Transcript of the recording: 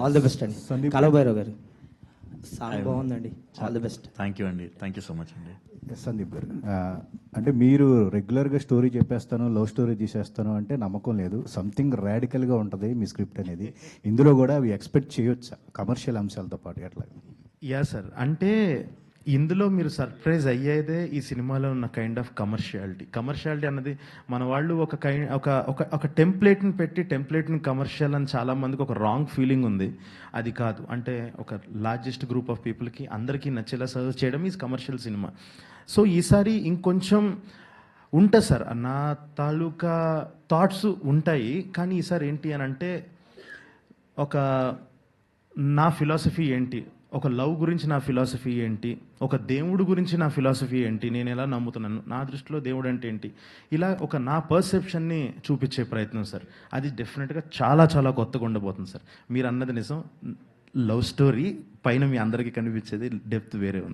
All the best అండి. Sandeep కలభైరవ్ garu. Song బాగుందండి. All the best thank you అండి. థ్యాంక్ యూ సో మచ్ అండి. సందీప్ గారు అంటే మీరు రెగ్యులర్గా స్టోరీ చెప్పేస్తాను లవ్ స్టోరీ తీసేస్తాను అంటే నమ్మకం లేదు. సంథింగ్ ర్యాడికల్గా ఉంటుంది మీ స్క్రిప్ట్ అనేది. ఇందులో కూడా అవి ఎక్స్పెక్ట్ చేయొచ్చా? కమర్షియల్ అంశాలతో పాటు ఎట్లా యా సార్. అంటే ఇందులో మీరు సర్ప్రైజ్ అయ్యేదే ఈ సినిమాలో ఉన్న కైండ్ ఆఫ్ కమర్షియాలిటీ కమర్షియాలిటీ అన్నది మన వాళ్ళు ఒక కై ఒక ఒక ఒక టెంప్లెట్ని పెట్టి టెంప్లెట్ని కమర్షియల్ అని చాలా మందికి ఒక రాంగ్ ఫీలింగ్ ఉంది. అది కాదు. అంటే ఒక లార్జెస్ట్ గ్రూప్ ఆఫ్ పీపుల్కి అందరికీ నచ్చేలా సర్వ్ చేయడం ఈజ్ కమర్షియల్ సినిమా సో ఈసారి ఇంకొంచెం ఉంటుంది సార్ నా తాలూకా థాట్స్ ఉంటాయి. కానీ ఈసారి ఏంటి అని అంటే ఒక నా ఫిలాసఫీ ఏంటి? ఒక లవ్ గురించి నా ఫిలాసఫీ ఏంటి? ఒక దేవుడు గురించి నా ఫిలాసఫీ ఏంటి? నేను ఎలా నమ్ముతున్నాను? నా దృష్టిలో దేవుడు అంటే ఏంటి? ఇలా ఒక నా పర్సెప్షన్ని చూపించే ప్రయత్నం సార్. అది డెఫినెట్గా చాలా చాలా కొత్తగా ఉండబోతుంది సార్. మీరు అన్నది నిజం. లవ్ స్టోరీ పైన మీ అందరికీ కనిపించేది డెప్త్ వేరే ఉంది.